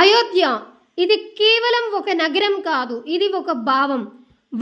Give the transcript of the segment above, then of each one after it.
అయోధ్య. ఇది కేవలం ఒక నగరం కాదు ఇది ఒక భావం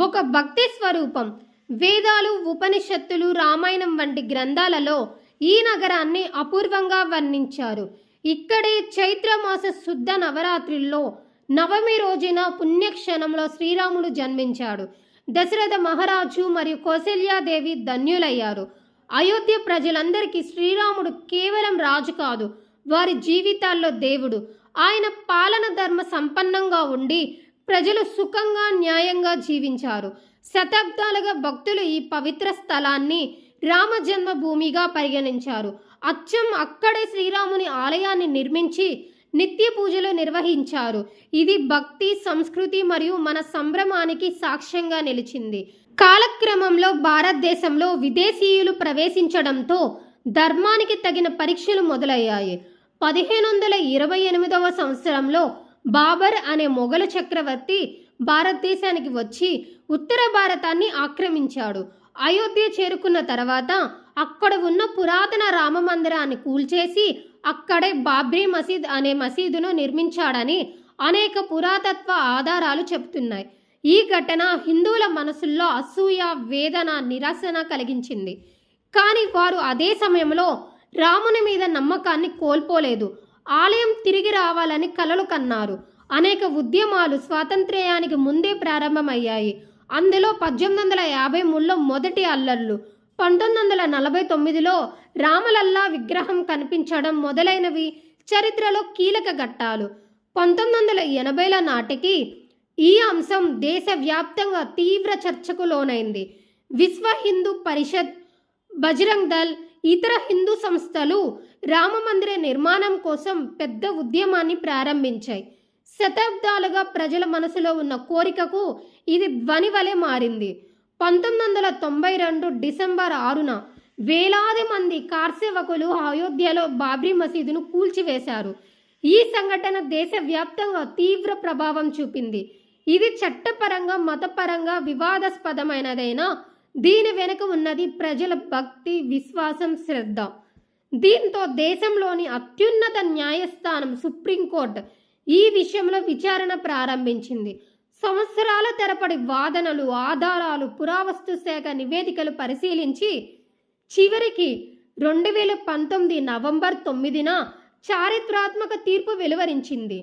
ఒక భక్తి స్వరూపం. వేదాలు ఉపనిషత్తులు రామాయణం వంటి గ్రంథాలలో ఈ నగరాన్ని అపూర్వంగా వర్ణించారు. ఇక్కడే చైత్రమాస శుద్ధ నవరాత్రుల్లో నవమి రోజున పుణ్యక్షణంలో శ్రీరాముడు జన్మించాడు. దశరథ మహారాజు మరియు కౌశల్యాదేవి ధన్యులయ్యారు. అయోధ్య ప్రజలందరికీ శ్రీరాముడు కేవలం రాజు కాదు వారి జీవితాల్లో దేవుడు. ఆయన పాలన ధర్మ సంపన్నంగా ఉండి ప్రజలు సుఖంగా న్యాయంగా జీవించారు. శతాబ్దాలుగా భక్తులు ఈ పవిత్ర స్థలాన్ని రామ జన్మభూమిగా పరిగణించారు. అచ్చం అక్కడే శ్రీరాముని ఆలయాన్ని నిర్మించి నిత్య పూజలు నిర్వహించారు. ఇది భక్తి సంస్కృతి మరియు మన సంభ్రమానికి సాక్ష్యంగా నిలిచింది. కాలక్రమంలో భారతదేశంలో విదేశీయులు ప్రవేశించడంతో ధర్మానికి తగిన పరీక్షలు మొదలయ్యాయి. పదిహేను వందల ఇరవై ఎనిమిదవ సంవత్సరంలో బాబర్ అనే మొఘలు చక్రవర్తి భారతదేశానికి వచ్చి ఉత్తర భారతాన్ని ఆక్రమించాడు. అయోధ్య చేరుకున్న తర్వాత అక్కడ ఉన్న పురాతన రామ మందిరాన్ని కూల్చేసి అక్కడే బాబ్రీ మసీద్ అనే మసీదును నిర్మించాడని అనేక పురాతత్వ ఆధారాలు చెబుతున్నాయి. ఈ ఘటన హిందువుల మనసుల్లో అసూయ వేదన నిరసన కలిగించింది. కానీ వారు అదే సమయంలో రాముని మీద నమ్మకాన్ని కోల్పోలేదు. ఆలయం తిరిగి రావాలని కలలు కన్నారు. అనేక ఉద్యమాలు స్వాతంత్ర్యానికి ముందే ప్రారంభమయ్యాయి. అందులో పద్దెనిమిది వందల యాభై మూడులో మొదటి అల్లర్లు పంతొమ్మిది వందల నలభై తొమ్మిదిలో రామలల్లా విగ్రహం కనిపించడం మొదలైనవి చరిత్రలో కీలక ఘట్టాలు. పంతొమ్మిది వందల ఎనభైల నాటికి ఈ అంశం దేశవ్యాప్తంగా తీవ్ర చర్చకు లోనైంది. విశ్వ హిందూ పరిషత్ బజరంగ్ దల్ ఇతర హిందూ సంస్థలు రామమందిర నిర్మాణం కోసం పెద్ద ఉద్యమాన్ని ప్రారంభించాయి. శతాబ్దాలుగా ప్రజల మనసులో ఉన్న కోరికకు ఇది ధ్వని వలె మారింది. పంతొమ్మిది వందల తొంభై రెండు డిసెంబర్ ఆరున వేలాది మంది కార్సేవకులు అయోధ్యలో బాబ్రీ మసీదును కూల్చివేశారు. ఈ సంఘటన దేశవ్యాప్తంగా తీవ్ర ప్రభావం చూపింది. ఇది చట్టపరంగా మతపరంగా వివాదాస్పదమైనదైనా దీని వెనుక ఉన్నది ప్రజల భక్తి విశ్వాసం శ్రద్ధ. దీంతో దేశంలోని అత్యున్నత న్యాయస్థానం సుప్రీంకోర్టు ఈ విషయంలో విచారణ ప్రారంభించింది. సంవత్సరాల తరపడి వాదనలు ఆధారాలు పురావస్తు శాఖ నివేదికలు పరిశీలించి చివరికి రెండు వేల పంతొమ్మిది నవంబర్ తొమ్మిదిన చారిత్రాత్మక తీర్పు వెలువరించింది.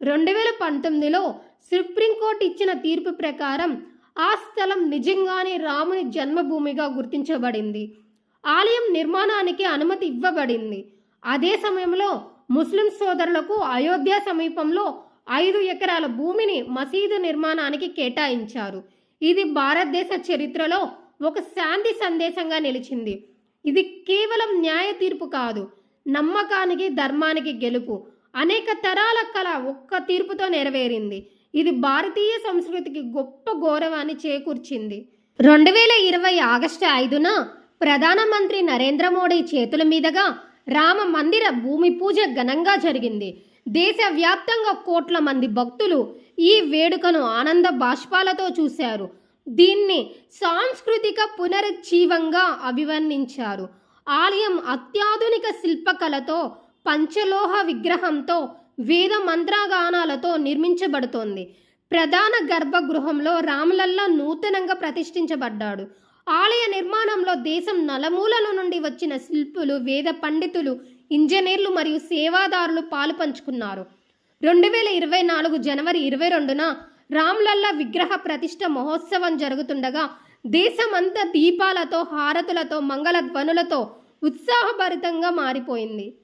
రెండు వేల పంతొమ్మిదిలో సుప్రీంకోర్టు ఇచ్చిన తీర్పు ప్రకారం ఆ స్థలం నిజంగానే రాముని జన్మభూమిగా గుర్తించబడింది. ఆలయం నిర్మాణానికి అనుమతి ఇవ్వబడింది. అదే సమయంలో ముస్లిం సోదరులకు అయోధ్య సమీపంలో ఐదు ఎకరాల భూమిని మసీదు నిర్మాణానికి కేటాయించారు. ఇది భారతదేశ చరిత్రలో ఒక శాంతి సందేశంగా నిలిచింది. ఇది కేవలం న్యాయ తీర్పు కాదు నమ్మకానికి ధర్మానికి గెలుపు అనేక తరాల కళ ఒక్క తీర్పుతో నెరవేరింది. ఇది భారతీయ సంస్కృతికి గొప్ప గౌరవాన్ని చేకూర్చింది. రెండు వేల ఇరవై ఆగస్టు ఐదున ప్రధానమంత్రి నరేంద్ర మోడీ చేతుల మీదుగా రామ మందిర భూమి పూజ ఘనంగా జరిగింది. దేశవ్యాప్తంగా కోట్ల మంది భక్తులు ఈ వేడుకను ఆనంద బాష్పాలతో చూశారు. దీన్ని సాంస్కృతిక పునరుజ్జీవంగా అభివర్ణించారు. ఆలయం అత్యాధునిక శిల్పకళతో పంచలోహ విగ్రహంతో వేద మంత్రగానాలతో నిర్మించబడుతోంది. ప్రధాన గర్భగృహంలో రామలల్లా నూతనంగా ప్రతిష్ఠించబడ్డాడు. ఆలయ నిర్మాణంలో దేశం నలమూలల నుండి వచ్చిన శిల్పులు వేద పండితులు ఇంజనీర్లు మరియు సేవాదారులు పాలు పంచుకున్నారు. రెండు వేల ఇరవై నాలుగు జనవరి ఇరవై రెండున రామ్లల్లా విగ్రహ ప్రతిష్ట మహోత్సవం జరుగుతుండగా దేశమంతా దీపాలతో హారతులతో మంగళ ధ్వనులతో ఉత్సాహభరితంగా మారిపోయింది.